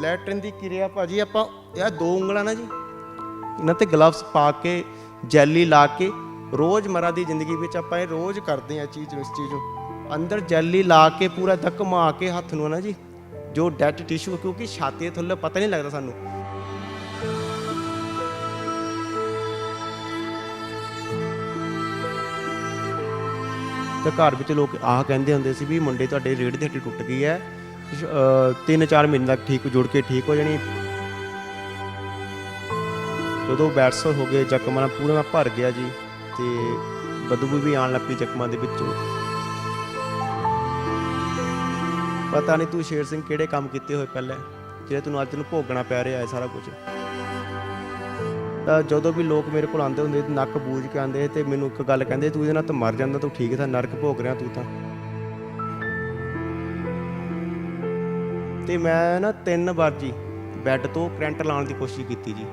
Latrine ਦੀ ਕਿਰਿਆ ਭਾਜੀ ਆਪਾਂ, ਇਹ ਦੋ ਉਂਗਲਾਂ ਨਾ ਜੀ। ਇਹਨਾਂ ਤੇ ਗਲਵਸ ਪਾ ਕੇ, ਜੈਲੀ ਲਾ ਕੇ ਰੋਜ਼ਮਰਾ ਦੀ ਜ਼ਿੰਦਗੀ ਵਿੱਚ ਆਪਾਂ ਇਹ ਰੋਜ਼ ਕਰਦੇ ਆ ਚੀਜ਼ ਨੂੰ, ਇਸ ਚੀਜ਼ ਨੂੰ। ਅੰਦਰ ਜੈਲੀ ਲਾ ਕੇ, ਪੂਰਾ ਤੱਕ ਮਾ ਕੇ ਹੱਥ ਨੂੰ ਨਾ ਜੀ। ਜੋ ਡੈਡ ਟਿਸ਼ੂ ਕਿਉਂਕਿ ਛਾਤੀ ਦੇ ਥੱਲੇ ਪਤਾ ਨਹੀਂ ਲੱਗਦਾ ਸਾਨੂੰ। ਤਾਂ ਘਰ ਵਿੱਚ ਲੋਕ ਆਹ ਕਹਿੰਦੇ ਹੁੰਦੇ ਸੀ ਵੀ ਮੁੰਡੇ ਤੁਹਾਡੇ ਰੇੜ ਦੀ ਹੱਡੀ ਟੁੱਟ ਗਈ ਹੈ। ਅ, ਤਿੰਨ ਚਾਰ ਮਹੀਨੇ ਤੱਕ ਠੀਕ ਜੁੜ ਕੇ ਠੀਕ ਹੋ ਜਾਣੀ। ਜਦੋਂ ਬੈਟਸਰ ਹੋ ਗਏ ਜ਼ਖਮਾਂ ਨਾਲ ਪੂਰਾ ਭਰ ਗਿਆ ਜੀ ਤੇ ਬਦਬੂ ਵੀ ਆਉਣ ਲੱਗੀ ਜ਼ਖਮਾਂ ਦੇ ਵਿੱਚੋਂ। ਪਤਾ ਨਹੀਂ ਤੂੰ ਸ਼ੇਰ ਸਿੰਘ ਕਿਹੜੇ ਕੰਮ ਕੀਤੇ ਹੋਏ ਪਹਿਲੇ ਜਿਹੜੇ ਤੈਨੂੰ ਅੱਜ ਨੂੰ ਭੋਗਣਾ ਪੈ ਰਿਹਾ ਹੈ ਸਾਰਾ ਕੁਝ ਤਾਂ ਜਦੋਂ ਵੀ ਲੋਕ ਮੇਰੇ ਕੋਲ ਆਉਂਦੇ ਹੁੰਦੇ ਨੱਕ ਬੂਝ ਕੇ ਆਉਂਦੇ ਤੇ ਮੈਨੂੰ ਇੱਕ ਗੱਲ ਕਹਿੰਦੇ ਤੂੰ ਇਹਦੇ ਨਾਲ ਤਾਂ ਮਰ ਜਾਂਦਾ ਤੂੰ ਠੀਕ ਤਾਂ ਨਰਕ ਭੋਗ ਰਿਹਾ ਤੂੰ ਤਾਂ। ਤੇ ਮੈਂ ਨਾ ਤਿੰਨ ਵਾਰ ਜੀ ਬੈੱਡ ਤੋਂ ਕਰੰਟ ਲਾਉਣ ਦੀ ਕੋਸ਼ਿਸ਼ ਕੀਤੀ ਜੀ।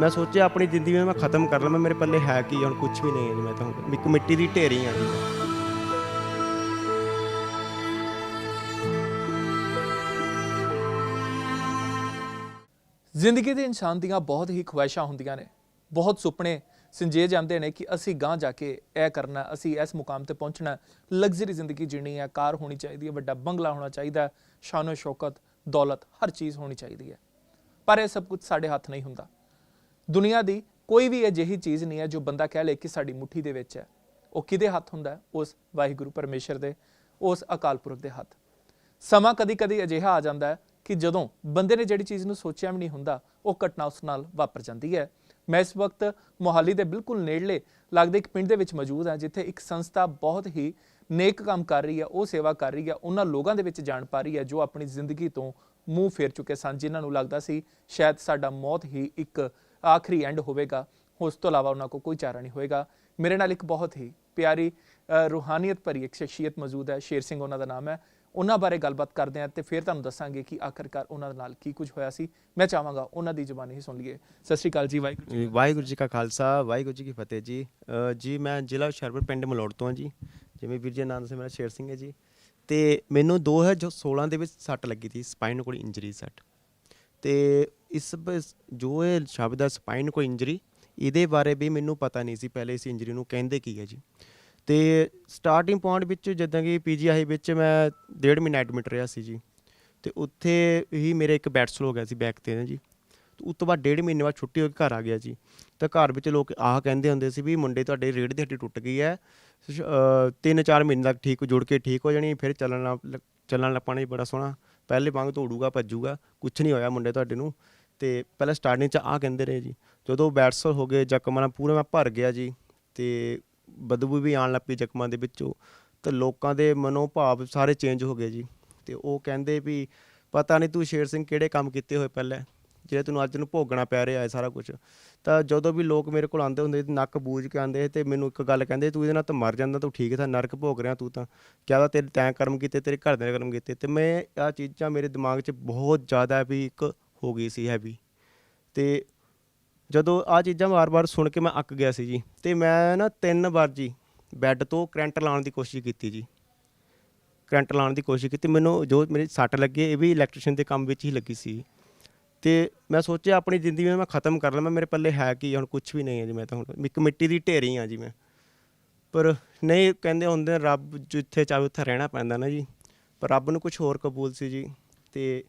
ਮੈਂ ਸੋਚਿਆ ਆਪਣੀ ਜ਼ਿੰਦਗੀ ਨੂੰ ਮੈਂ ਖਤਮ ਕਰ ਲਵਾਂ ਮੇਰੇ ਪੱਲੇ ਹੈ ਕੀ ਹੁਣ ਕੁਝ ਵੀ ਨਹੀਂ ਹੈ ਜੀ ਮੈਂ ਤਾਂ। ਹੁਣ ਇੱਕ ਮਿੱਟੀ ਦੀ ਢੇਰੀ ਹਾਂ ਜੀ। ਜ਼ਿੰਦਗੀ ਦੇ ਇਨਸਾਨ ਦੀਆਂ ਬਹੁਤ ਹੀ ਖੁਆਇਸ਼ਾਂ ਹੁੰਦੀਆਂ ਨੇ, ਬਹੁਤ ਸੁਪਨੇ ਸੰਜੇ ਜਾਂਦੇ ਨੇ ਕਿ ਅਸੀਂ ਗਾਂ ਜਾ ਕੇ ਇਹ ਕਰਨਾ, ਅਸੀਂ ਇਸ ਮੁਕਾਮ ਤੇ ਪਹੁੰਚਣਾ। ਲਗਜ਼ਰੀ ਜ਼ਿੰਦਗੀ ਜੀਣੀ ਹੈ, ਕਾਰ ਹੋਣੀ ਚਾਹੀਦੀ ਹੈ, ਵੱਡਾ ਬੰਗਲਾ ਹੋਣਾ ਚਾਹੀਦਾ ਸ਼ਾਨੋ ਸ਼ੌਕਤ, ਦੌਲਤ, ਹਰ ਚੀਜ਼ ਹੋਣੀ ਚਾਹੀਦੀ ਹੈ। ਪਰ ਇਹ ਸਭ ਕੁਝ ਸਾਡੇ ਹੱਥ ਨਹੀਂ ਹੁੰਦਾ। ਦੁਨੀਆ ਦੀ ਕੋਈ ਵੀ ਅਜਿਹੀ ਚੀਜ਼ ਨਹੀਂ ਹੈ ਜੋ ਬੰਦਾ ਕਹਿ ਲੇ ਕਿ ਸਾਡੀ ਮੁਠੀ ਦੇ ਵਿੱਚ ਹੈ। ਉਹ ਕਿਹਦੇ ਹੱਥ ਹੁੰਦਾ ਉਸ ਵਾਹਿਗੁਰੂ ਪਰਮੇਸ਼ਰ ਦੇ, ਉਸ ਅਕਾਲ ਪੁਰਖ ਦੇ ਹੱਥ। ਸਮਾਂ ਕਦੀ-ਕਦੀ ਅਜਿਹਾ ਆ ਜਾਂਦਾ ਹੈ ਕਿ ਜਦੋਂ ਬੰਦੇ ਨੇ ਜਿਹੜੀ ਚੀਜ਼ ਨੂੰ ਸੋਚਿਆ ਵੀ ਨਹੀਂ ਹੁੰਦਾ, ਉਹ ਘਟਨਾ ਉਸ ਨਾਲ ਵਾਪਰ ਜਾਂਦੀ ਹੈ। ਮੈਂ ਇਸ ਵਕਤ ਮੋਹਾਲੀ ਦੇ ਬਿਲਕੁਲ ਨੇੜਲੇ ਲੱਗਦੇ ਇੱਕ ਪਿੰਡ ਦੇ ਵਿੱਚ ਮੌਜੂਦ ਹਾਂ, ਜਿੱਥੇ ਇੱਕ ਸੰਸਥਾ ਬਹੁਤ ਹੀ ਨੇਕ ਕੰਮ ਕਰ ਰਹੀ ਹੈ, ਉਹ ਸੇਵਾ ਕਰ ਰਹੀ ਹੈ, ਉਹਨਾਂ ਲੋਕਾਂ ਦੇ ਵਿੱਚ ਜਾਣ ਪਾ ਰਹੀ ਹੈ, ਜੋ ਆਪਣੀ ਜ਼ਿੰਦਗੀ ਤੋਂ ਮੂੰਹ ਫੇਰ ਚੁੱਕੇ ਸਨ, ਜਿਨ੍ਹਾਂ ਨੂੰ ਲੱਗਦਾ ਸੀ ਸ਼ਾਇਦ ਸਾਡਾ ਮੌਤ ਹੀ ਇੱਕ ਆਖਰੀ ਐਂਡ ਹੋਵੇਗਾ, ਉਸ ਤੋਂ ਇਲਾਵਾ ਉਹਨਾਂ ਕੋਲ ਕੋਈ ਚਾਰਾ ਨਹੀਂ ਹੋਏਗਾ ਮੇਰੇ ਨਾਲ ਇੱਕ ਬਹੁਤ ਹੀ ਪਿਆਰੀ ਰੂਹਾਨੀਅਤ ਭਰੀ ਇੱਕ ਸ਼ਖਸੀਅਤ ਮੌਜੂਦ ਹੈ, ਸ਼ੇਰ ਸਿੰਘ ਉਹਨਾਂ ਦਾ ਨਾਮ ਹੈ। ਉਹਨਾਂ ਬਾਰੇ ਗੱਲਬਾਤ ਕਰਦੇ ਹਾਂ ਤੇ ਫਿਰ ਤੁਹਾਨੂੰ ਦੱਸਾਂਗੇ ਕਿ ਆਖਰਕਾਰ ਉਹਨਾਂ ਦੇ ਨਾਲ ਕੀ ਕੁਝ ਹੋਇਆ ਸੀ। ਮੈਂ ਚਾਹਾਂਗਾ ਉਹਨਾਂ ਦੀ ਜ਼ੁਬਾਨੀ ਹੀ ਸੁਣ ਲਈਏ। ਸਤਿ ਸ਼੍ਰੀ ਅਕਾਲ ਜੀ, ਵਾਹਿਗੁਰੂ ਜੀ। ਵਾਹਿਗੁਰੂ ਜੀ ਕਾ ਖਾਲਸਾ, ਵਾਹਿਗੁਰੂ ਜੀ ਕੀ ਫਤਿਹ ਜੀ। ਜੀ, ਮੈਂ ਜ਼ਿਲ੍ਹਾ ਹੁਸ਼ਿਆਰਪੁਰ ਪਿੰਡ ਮਲੋੜ ਤੋਂ ਹਾਂ ਜੀ। ਜਿਵੇਂ ਵੀਰ ਜੀ ਦਾ ਨਾਮ ਸੀ ਮੇਰਾ ਸ਼ੇਰ ਸਿੰਘ ਹੈ ਜੀ। ਤੇ ਮੈਨੂੰ 2016 ਦੇ ਵਿੱਚ ਸੱਟ ਲੱਗੀ ਸੀ, ਸਪਾਈਨ ਕੋਲ ਇੰਜਰੀ ਸੱਟ। ਤੇ ਇਸ, ਜੋ ਇਹ ਸ਼ਬਦ ਹੈ, ਸਪਾਈਨ ਕੋਲ ਇੰਜਰੀ, ਇਹਦੇ ਬਾਰੇ ਵੀ ਮੈਨੂੰ ਪਤਾ ਨਹੀਂ ਸੀ, ਪਹਿਲੇ ਇਸ ਇੰਜਰੀ ਨੂੰ ਕਹਿੰਦੇ ਕੀ ਹੈ ਜੀ। ਤੇ ਸਟਾਰਟਿੰਗ ਪੁਆਇੰਟ ਵਿੱਚ ਜਦੋਂ ਕਿ ਪੀਜੀਆਈ ਵਿੱਚ ਮੈਂ ਡੇਢ ਮਹੀਨਾ ਐਡਮਿਟ ਰਿਹਾ ਸੀ ਜੀ। ਤੇ ਉੱਥੇ ਹੀ ਮੇਰੇ ਇੱਕ ਬੈਟਸਲ ਹੋ ਗਿਆ ਸੀ ਬੈਕ ਤੇ ਨਾ ਜੀ। ਉਸ ਤੋਂ ਬਾਅਦ ਡੇਢ ਮਹੀਨੇ ਬਾਅਦ ਛੁੱਟੀ ਹੋ ਕੇ ਘਰ ਆ ਗਿਆ ਜੀ। ਤਾਂ ਘਰ ਵਿੱਚ ਲੋਕ ਆਹ ਕਹਿੰਦੇ ਹੁੰਦੇ ਸੀ ਵੀ ਮੁੰਡੇ ਤੁਹਾਡੇ ਰੀੜ ਦੀ ਹੱਡੀ ਟੁੱਟ ਗਈ ਹੈ। ਤਿੰਨ ਚਾਰ ਮਹੀਨੇ ਤੱਕ ਠੀਕ, ਜੁੜ ਕੇ ਠੀਕ ਹੋ ਜਾਣੀ, ਫਿਰ ਚੱਲਣ ਲੱਗ- ਚੱਲਣ ਲੱਪਣਾ ਜੀ ਬੜਾ ਸੋਹਣਾ। ਪਹਿਲੇ ਵਾਂਗ ਦੌੜੂਗਾ ਭੱਜੂਗਾ ਕੁਝ ਨਹੀਂ ਹੋਇਆ ਮੁੰਡੇ ਤੁਹਾਡੇ ਨੂੰ। ਤੇ ਪਹਿਲਾਂ ਸਟਾਰਟਿੰਗ 'ਚ ਆਹ ਕਹਿੰਦੇ ਰਹੇ ਜੀ। ਜਦੋਂ ਬੈਟਸਲ ਹੋ ਗਏ ਜ਼ਖਮਾਂ ਨਾਲ ਪੂਰਾ ਮੈਂ ਭਰ ਗਿਆ ਜੀ। ਤੇ ਬਦਬੂ ਵੀ ਆਉਣ ਲੱਪੀ ਜ਼ਖਮਾਂ ਦੇ ਵਿੱਚੋਂ, ਤੇ ਲੋਕਾਂ ਦੇ ਮਨੋਭਾਵ ਸਾਰੇ ਚੇਂਜ ਹੋ ਗਏ ਜੀ। ਤੇ ਉਹ ਕਹਿੰਦੇ ਵੀ ਪਤਾ ਨਹੀਂ ਤੂੰ ਸ਼ੇਰ ਸਿੰਘ ਕਿਹੜੇ ਕੰਮ ਕੀਤੇ ਹੋਏ ਪਹਿਲਾਂ, ਜਿਹੜੇ ਤੈਨੂੰ ਅੱਜ ਨੂੰ ਭੋਗਣਾ ਪੈ ਰਿਹਾ ਹੈ ਸਾਰਾ ਕੁਝ ਤਾਂ ਜਦੋਂ ਵੀ ਲੋਕ ਮੇਰੇ ਕੋਲ ਆਉਂਦੇ ਹੁੰਦੇ ਨੱਕ ਬੂਝ ਕੇ ਆਉਂਦੇ ਤੇ ਮੈਨੂੰ ਇੱਕ ਗੱਲ ਕਹਿੰਦੇ, ਤੂੰ ਇਹਦੇ ਨਾਲ ਤਾਂ ਮਰ ਜਾਂਦਾ, ਤੂੰ ਠੀਕ ਥਾ ਨਰਕ ਭੋਗ ਰਿਹਾ ਤੂੰ ਤਾਂ। ਕਿਆ ਦਾ ਤੇਰੇ ਤੈਂ ਕਰਮ ਕੀਤੇ, ਤੇਰੇ ਘਰ ਦੇ ਕਰਮ ਕੀਤੇ। ਤੇ ਮੈਂ ਆ ਚੀਜ਼ਾਂ ਮੇਰੇ ਦਿਮਾਗ 'ਚ ਬਹੁਤ ਜ਼ਿਆਦਾ ਵੀ ਇੱਕ ਹੋ ਗਈ ਸੀ ਹੈਵੀ ਤੇ ਜਦੋਂ ਆ ਚੀਜ਼ਾਂ ਵਾਰ-ਵਾਰ ਸੁਣ ਕੇ ਮੈਂ ਅੱਕ ਗਿਆ ਸੀ ਜੀ, ਤੇ ਮੈਂ ਨਾ ਤਿੰਨ ਵਾਰ ਜੀ ਬੈੱਡ ਤੋਂ ਕਰੰਟ ਲਾਉਣ ਦੀ ਕੋਸ਼ਿਸ਼ ਕੀਤੀ ਜੀ। ਕਰੰਟ ਲਾਉਣ ਦੀ ਕੋਸ਼ਿਸ਼ ਕੀਤੀ, ਮੈਨੂੰ ਜੋ ਮੇਰੀ ਸੱਟ ਲੱਗੀ ਇਹ ਵੀ ਇਲੈਕਟ੍ਰੀਸ਼ੀਅਨ ਦੇ ਕੰਮ ਵਿੱਚ ਹੀ ਲੱਗੀ ਸੀ। ਤੇ ਮੈਂ ਸੋਚਿਆ ਆਪਣੀ ਜ਼ਿੰਦਗੀ ਨੂੰ ਮੈਂ ਖਤਮ ਕਰ ਲਵਾਂ, ਮੇਰੇ ਪੱਲੇ ਹੈ ਕੀ, ਹੁਣ ਕੁਝ ਵੀ ਨਹੀਂ ਹੈ ਜੀ ਮੈਂ ਤਾਂ ਹੁਣ, ਇੱਕ ਮਿੱਟੀ ਦੀ ਢੇਰੀ ਹਾਂ ਜੀ ਮੈਂ। ਪਰ ਨਹੀਂ, ਕਹਿੰਦੇ ਹੁੰਦੇ ਰੱਬ ਜਿੱਥੇ ਚਾਹੇ ਉੱਥੇ ਰਹਿਣਾ ਪੈਂਦਾ ਨਾ ਜੀ। ਪਰ ਰੱਬ ਨੂੰ ਕੁਝ ਹੋਰ ਕਬੂਲ ਸੀ ਜੀ, ਤੇ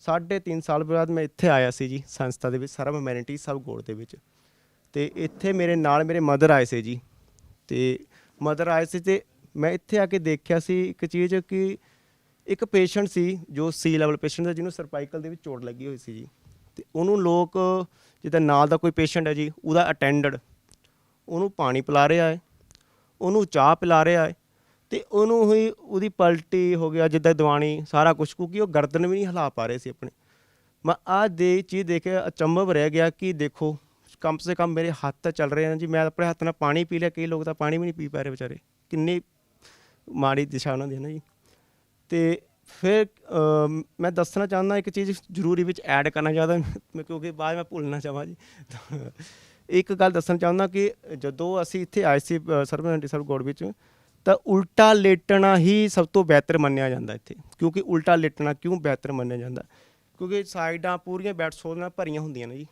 ਸਾਢੇ ਤਿੰਨ ਸਾਲ ਬਾਅਦ ਮੈਂ ਇੱਥੇ ਆਇਆ ਸੀ ਜੀ, ਸੰਸਥਾ ਦੇ ਵਿੱਚ ਸਰਵ ਹਿਊਮੈਨਿਟੀ ਸਭ ਗੋੜ ਦੇ ਵਿੱਚ। ਤੇ ਇੱਥੇ ਮੇਰੇ ਨਾਲ ਮੇਰੇ ਮਦਰ ਆਏ ਸੀ ਜੀ। ਤੇ ਮਦਰ ਆਏ ਸੀ ਤੇ ਮੈਂ ਇੱਥੇ ਆ ਕੇ ਦੇਖਿਆ ਸੀ ਇੱਕ ਚੀਜ਼ ਕਿ ਇੱਕ ਪੇਸ਼ੈਂਟ ਸੀ, ਜੋ ਸੀ ਲੈਵਲ ਪੇਸ਼ੈਂਟ ਦਾ ਜਿਹਨੂੰ ਸਰਪਾਈਕਲ ਦੇ ਵਿੱਚ ਚੋਟ ਲੱਗੀ ਹੋਈ ਸੀ ਜੀ। ਤੇ ਉਹਨੂੰ ਲੋਕ, ਜਿੱਦਾਂ ਨਾਲ ਦਾ ਕੋਈ ਪੇਸ਼ੈਂਟ ਹੈ ਜੀ, ਉਹਦਾ ਅਟੈਂਡੈਂਟ ਉਹਨੂੰ ਪਾਣੀ ਪਿਲਾ ਰਿਹਾ ਹੈ, ਉਹਨੂੰ ਚਾਹ ਪਿਲਾ ਰਿਹਾ ਹੈ ਤੇ ਉਹਨੂੰ ਹੀ ਉਹਦੀ ਪਲਟੀ ਹੋ ਗਿਆ, ਜਿੱਦਾਂ ਦਿਵਾਣੀ ਸਾਰਾ ਕੁਝ ਕਿਉਂਕਿ ਉਹ ਗਰਦਨ ਵੀ ਨਹੀਂ ਹਿਲਾ ਪਾ ਰਹੇ ਸੀ ਆਪਣੇ। ਮੈਂ ਆਹ ਦੇ ਚੀਜ਼ ਦੇਖ ਕੇ ਅਚੰਭਵ ਰਹਿ ਗਿਆ ਕਿ ਦੇਖੋ, ਕਮ ਸੇ ਕਮ ਮੇਰੇ ਹੱਥ ਤਾਂ ਚੱਲ ਰਹੇ ਨੇ ਜੀ, ਮੈਂ ਆਪਣੇ ਹੱਥ ਨਾਲ ਪਾਣੀ ਪੀ ਲਿਆ, ਕਈ ਲੋਕ ਤਾਂ ਪਾਣੀ ਵੀ ਨਹੀਂ ਪੀ ਪਾ ਰਹੇ ਵਿਚਾਰੇ। ਕਿੰਨੀ ਮਾੜੀ ਦਿਸ਼ਾ ਉਹਨਾਂ ਦੀ ਹੈ ਨਾ ਜੀ। ਤੇ ਫਿਰ ਮੈਂ ਦੱਸਣਾ ਚਾਹੁੰਦਾ, ਇੱਕ ਚੀਜ਼ ਜ਼ਰੂਰੀ ਵਿੱਚ ਐਡ ਕਰਨਾ ਚਾਹੁੰਦਾ, ਮੈਂ ਕਿਉਂਕਿ ਬਾਅਦ ਮੈਂ ਭੁੱਲਣਾ ਨਾ ਜੀ। ਇੱਕ ਗੱਲ ਦੱਸਣਾ ਚਾਹੁੰਦਾ ਕਿ ਜਦੋਂ ਅਸੀਂ ਇੱਥੇ ਆਏ ਸੀ ਸਰਵਨਟੀ ਸਰਵ ਗੋੜ ਵਿੱਚ ਤਾਂ ਉਲਟਾ ਲੇਟਣਾ ਹੀ ਸਭ ਤੋਂ ਬਿਹਤਰ ਮੰਨਿਆ ਜਾਂਦਾ ਇੱਥੇ, ਕਿਉਂਕਿ ਉਲਟਾ ਲੇਟਣਾ ਕਿਉਂ ਬਿਹਤਰ ਮੰਨਿਆ ਜਾਂਦਾ? ਕਿਉਂਕਿ ਸਾਈਡਾਂ ਪੂਰੀਆਂ ਬੈੱਡ ਨਾਲ ਭਰੀਆਂ ਹੁੰਦੀਆਂ ਨੇ ਜੀ।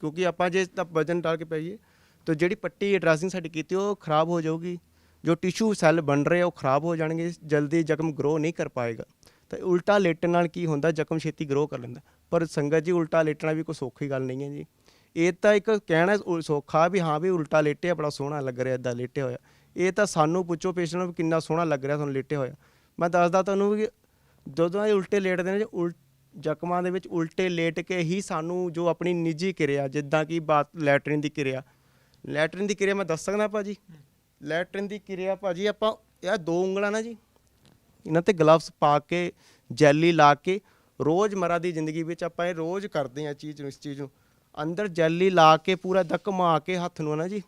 ਕਿਉਂਕਿ ਆਪਾਂ ਜੇ ਤਾਂ ਵਜਨ ਡਾਲ ਕੇ ਪਾਈਏ, ਤਾਂ ਜਿਹੜੀ ਪੱਟੀ ਡਰੈਸਿੰਗ ਸਾਡੀ ਕੀਤੀ, ਉਹ ਖਰਾਬ ਹੋ ਜਾਊਗੀ। ਜੋ ਟਿਸ਼ੂ ਸੈੱਲ ਬਣ ਰਹੇ ਆ, ਉਹ ਖਰਾਬ ਹੋ ਜਾਣਗੇ, ਜਲਦੀ ਜ਼ਖਮ ਗਰੋ ਨਹੀਂ ਕਰ ਪਾਏਗਾ। ਤਾਂ ਉਲਟਾ ਲੇਟਣ ਨਾਲ ਕੀ ਹੁੰਦਾ, ਜ਼ਖਮ ਛੇਤੀ ਗਰੋ ਕਰ ਲੈਂਦਾ। ਪਰ ਸੰਗਤ ਜੀ, ਉਲਟਾ ਲੇਟਣਾ ਵੀ ਕੋਈ ਸੌਖੀ ਗੱਲ ਨਹੀਂ ਹੈ ਜੀ। ਇਹ ਤਾਂ ਇੱਕ ਕਹਿਣਾ ਸੌਖਾ ਵੀ ਹਾਂ ਵੀ ਉਲਟਾ ਲੇਟਿਆ ਬੜਾ ਸੋਹਣਾ ਲੱਗ ਰਿਹਾ ਇਦਾਂ ਲੇਟਿਆ ਹੋਇਆ। ਇਹ ਤਾਂ ਸਾਨੂੰ ਪੁੱਛੋ ਪੇਸ਼ੈਂਟ ਨੂੰ ਵੀ ਕਿੰਨਾ ਸੋਹਣਾ ਲੱਗ ਰਿਹਾ ਤੁਹਾਨੂੰ ਲੇਟਿਆ ਹੋਇਆ। ਮੈਂ ਦੱਸਦਾ ਤੁਹਾਨੂੰ ਵੀ ਜਦੋਂ ਇਹ ਉਲਟੇ ਲੇਟਦੇ ਨੇ ਜੀ ਉਲ, ਜ਼ਖਮਾਂ ਦੇ ਵਿੱਚ ਉਲਟੇ ਲੇਟ ਕੇ ਹੀ ਸਾਨੂੰ ਜੋ ਆਪਣੀ ਨਿੱਜੀ ਕਿਰਿਆ, ਜਿੱਦਾਂ ਕਿ ਬਾਤ ਲੈਟਰਿਨ ਦੀ ਕਿਰਿਆ। ਲੈਟਰਿਨ ਦੀ ਕਿਰਿਆ ਮੈਂ ਦੱਸ ਸਕਦਾ ਭਾਜੀ ਲੈਟਰਿਨ ਦੀ ਕਿਰਿਆ ਭਾਜੀ ਆਪਾਂ ਇਹ ਦੋ ਉਂਗਲਾਂ ਨਾ ਜੀ, ਇਹਨਾਂ ਤੇ ਗਲਵਸ ਪਾ ਕੇ, ਜੈਲੀ ਲਾ ਕੇ ਰੋਜ਼ਮਰਾ ਦੀ ਜ਼ਿੰਦਗੀ ਵਿੱਚ ਆਪਾਂ ਇਹ ਰੋਜ਼ ਕਰਦੇ ਆ ਚੀਜ਼ ਨੂੰ, ਇਸ ਚੀਜ਼ ਨੂੰ। ਅੰਦਰ ਜੈਲੀ ਲਾ ਕੇ, ਪੂਰਾ ਦ ਘੁਮਾ ਕੇ ਹੱਥ ਨੂੰ ਨਾ ਜੀ।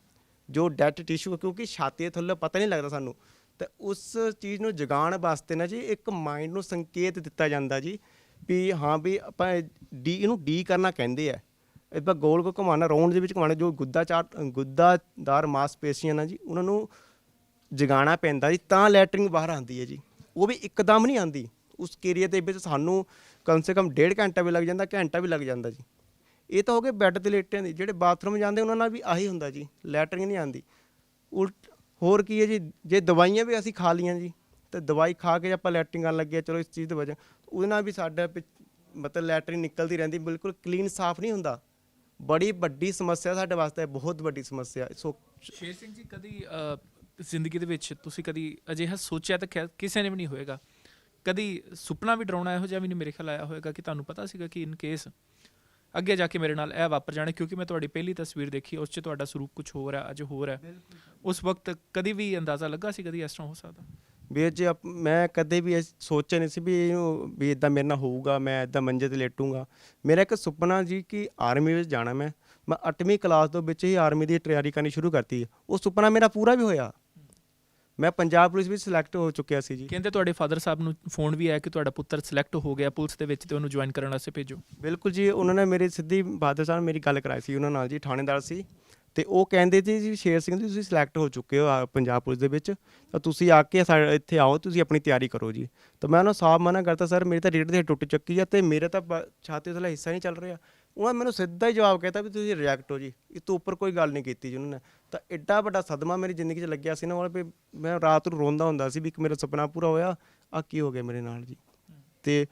ਜੋ ਡੈਟ ਟਿਸ਼ੂ ਕਿਉਂਕਿ ਛਾਤੀ ਦੇ ਥੱਲੇ ਪਤਾ ਨਹੀਂ ਲੱਗਦਾ ਸਾਨੂੰ। ਤਾਂ ਉਸ ਚੀਜ਼ ਨੂੰ ਜਗਾਉਣ ਵਾਸਤੇ ਨਾ ਜੀ, ਇੱਕ ਮਾਈਂਡ ਨੂੰ ਸੰਕੇਤ ਦਿੱਤਾ ਜਾਂਦਾ ਜੀ ਵੀ ਹਾਂ ਵੀ ਆਪਾਂ ਡੀ ਇਹਨੂੰ ਡੀ ਕਰਨਾ ਕਹਿੰਦੇ ਆ। ਇਦਾਂ ਗੋਲ ਕੋ ਘੁਮਾਣਾ ਰੌਂਡ ਦੇ ਵਿੱਚ ਘੁਮਾਣਾ ਜੋ ਗੁੱਦਾ ਚਾਰ ਗੁੱਦਾਦਾਰ ਮਾਸਪੇਸ਼ੀਆਂ ਨਾ ਜੀ, ਉਹਨਾਂ ਨੂੰ ਜਗਾਉਣਾ ਪੈਂਦਾ ਜੀ, ਤਾਂ ਲੈਟਰਿੰਗ ਬਾਹਰ ਆਉਂਦੀ ਹੈ ਜੀ। ਉਹ ਵੀ ਇੱਕਦਮ ਨਹੀਂ ਆਉਂਦੀ। ਉਸ ਕਿਰਿਆ ਦੇ ਵਿੱਚ ਸਾਨੂੰ ਕਮ ਸੇ ਕਮ ਡੇਢ ਘੰਟਾ ਵੀ ਲੱਗ ਜਾਂਦਾ, ਘੰਟਾ ਵੀ ਲੱਗ ਜਾਂਦਾ ਜੀ। ਇਹ ਤਾਂ ਹੋ ਗਏ ਬੈੱਡ ਤੇ ਲੇਟਿਆਂ ਦੀ ਜਿਹੜੇ ਬਾਥਰੂਮ ਜਾਂਦੇ ਉਹਨਾਂ ਨਾਲ ਵੀ ਆਹੀ ਹੁੰਦਾ ਜੀ ਲੈਟਰਿੰਗ ਨਹੀਂ ਆਉਂਦੀ। ਉਲਟ ਹੋਰ ਕੀ ਹੈ ਜੀ ਜੇ ਦਵਾਈਆਂ ਵੀ ਅਸੀਂ ਖਾ ਲੀਆਂ ਜੀ ਤੇ ਦਵਾਈ ਖਾ ਕੇ ਜੇ ਆਪਾਂ ਲੈਟਰਿੰਗ ਕਰਨ ਲੱਗੇ ਹਾਂ, ਚਲੋ ਇਸ ਚੀਜ਼ ਦੀ ਵਜ੍ਹਾ ਉਹਦੇ ਨਾਲ ਵੀ ਸਾਡਾ ਪਿ- ਮਤਲਬ ਲੈਟਰਿੰਗ ਨਿਕਲਦੀ ਰਹਿੰਦੀ ਬਿਲਕੁਲ ਕਲੀਨ ਸਾਫ਼ ਨਹੀਂ ਹੁੰਦਾ। ਬੜੀ ਵੱਡੀ ਸਮੱਸਿਆ ਸਾਡੇ ਵਾਸਤੇ ਬਹੁਤ ਵੱਡੀ ਸਮੱਸਿਆ ਸੋ ਸ਼ੇਰ ਸਿੰਘ ਜੀ ਕਦੀ ਜ਼ਿੰਦਗੀ ਦੇ ਵਿੱਚ ਤੁਸੀਂ ਕਦੀ ਅਜਿਹਾ ਸੋਚਿਆ ਤਾਂ ਖੈਰ ਕਿਸੇ ਨੇ ਵੀ ਨਹੀਂ ਹੋਏਗਾ। ਕਦੀ ਸੁਪਨਾ ਵੀ ਡਰਾਉਣਾ ਇਹੋ ਜਿਹਾ ਵੀ ਨਹੀਂ ਮੇਰੇ ਖਿਆਲ ਆਇਆ ਹੋਏਗਾ ਕਿ ਤੁਹਾਨੂੰ ਪਤਾ ਸੀਗਾ ਕਿ ਇਨ ਕੇਸ ਅੱਗੇ ਜਾ ਕੇ ਮੇਰੇ ਨਾਲ ਇਹ ਵਾਪਰ ਜਾਣਾ ਕਿਉਂਕਿ ਮੈਂ ਤੁਹਾਡੀ ਪਹਿਲੀ ਤਸਵੀਰ ਦੇਖੀ ਉਸ 'ਚ ਤੁਹਾਡਾ ਸਰੂਪ ਕੁਝ ਹੋਰ ਹੈ ਅੱਜ ਹੋਰ ਹੈ। ਉਸ ਵਕਤ ਕਦੀ ਵੀ ਅੰਦਾਜ਼ਾ ਲੱਗਾ ਸੀ ਕਦੀ ਇਸ ਤਰ੍ਹਾਂ ਹੋ ਸਕਦਾ? ਵੀ ਜੇ ਮੈਂ ਕਦੇ ਵੀ ਸੋਚਿਆ ਨਹੀਂ ਸੀ ਵੀ ਇਹਨੂੰ ਵੀ ਇਦਾਂ ਮੇਰੇ ਨਾਲ ਹੋਊਗਾ ਮੈਂ ਇਦਾਂ ਮੰਜੇ ਤੇ ਲੇਟੂਗਾ। ਮੇਰਾ ਇੱਕ ਸੁਪਨਾ ਜੀ ਕਿ ਆਰਮੀ ਵਿੱਚ ਜਾਣਾ ਮੈਂ। ਮੈਂ 8ਵੀਂ ਕਲਾਸ ਤੋਂ ਵਿੱਚ ਹੀ ਆਰਮੀ ਦੀ ਤਿਆਰੀ ਕਰਨੀ ਸ਼ੁਰੂ ਕਰਤੀ। ਉਹ ਸੁਪਨਾ ਮੇਰਾ ਪੂਰਾ ਵੀ ਹੋਇਆ। ਮੈਂ ਪੰਜਾਬ ਪੁਲਿਸ ਵਿੱਚ ਸਿਲੈਕਟ ਹੋ ਚੁੱਕਿਆ ਸੀ ਜੀ। ਕਹਿੰਦੇ ਤੁਹਾਡੇ ਫਾਦਰ ਸਾਹਿਬ ਨੂੰ ਫੋਨ ਵੀ ਆਇਆ ਕਿ ਤੁਹਾਡਾ ਪੁੱਤਰ ਸਿਲੈਕਟ ਹੋ ਗਿਆ ਪੁਲਿਸ ਦੇ ਵਿੱਚ ਤੇ ਉਹਨੂੰ ਜੁਆਇਨ ਕਰਨ ਵਾਸਤੇ ਭੇਜੋ। ਬਿਲਕੁਲ ਜੀ ਉਹਨਾਂ ਨੇ ਮੇਰੀ ਸਿੱਧੀ ਬਾਦਰ ਸਾਹਿਬ ਮੇਰੀ ਗੱਲ ਕਰਾਈ ਸੀ ਉਹਨਾਂ ਨਾਲ ਜੀ ਥਾਣੇਦਾਰ ਸੀ। ਤੇ ਉਹ ਕਹਿੰਦੇ ਜੀ ਜੀ ਸ਼ੇਰ ਸਿੰਘ ਜੀ ਤੁਸੀਂ ਸਿਲੈਕਟ ਹੋ ਚੁੱਕੇ ਹੋ ਆ ਪੰਜਾਬ ਪੁਲਿਸ ਦੇ ਵਿੱਚ ਤਾਂ ਤੁਸੀਂ ਆ ਕੇ ਸਾਡੇ ਇੱਥੇ ਆਓ ਤੁਸੀਂ ਆਪਣੀ ਤਿਆਰੀ ਕਰੋ ਜੀ। ਤਾਂ ਮੈਂ ਉਹਨਾਂ ਨੂੰ ਸਾਫ਼ ਮਨਾ ਕਰਤਾ ਸਰ ਮੇਰੀ ਤਾਂ ਰੀੜ ਦੇ ਟੁੱਟ ਚੁੱਕੀ ਆ ਤੇ ਮੇਰੇ ਤਾਂ ਬ- ਛਾਤੀ ਥੱਲੇ ਹਿੱਸਾ ਨਹੀਂ ਚੱਲ ਰਿਹਾ। ਉਹਨਾਂ ਮੈਨੂੰ ਸਿੱਧਾ ਹੀ ਜਵਾਬ ਕਹਿਤਾ ਵੀ ਤੁਸੀਂ ਰਿਜੈਕਟ ਹੋ ਜੀ। ਇਹ ਤੋਂ ਉੱਪਰ ਕੋਈ ਗੱਲ ਨਹੀਂ ਕੀਤੀ ਜੀ ਉਹਨਾਂ। ਨੇ ਤਾਂ ਐਡਾ ਵੱਡਾ ਸਦਮਾ ਮੇਰੀ ਜ਼ਿੰਦਗੀ 'ਚ ਲੱਗਿਆ ਸੀ ਨਾ ਉਹ ਵੀ ਮੈਂ ਰਾਤ ਨੂੰ ਰੋਂਦਾ ਹੁੰਦਾ ਸੀ ਵੀ ਇੱਕ ਮੇਰਾ ਸੁਪਨਾ ਪੂਰਾ ਹੋਇਆ ਆ ਕੀ ਹੋ ਗਿਆ ਮੇਰੇ ਨਾਲ ਜੀ। ਤੇ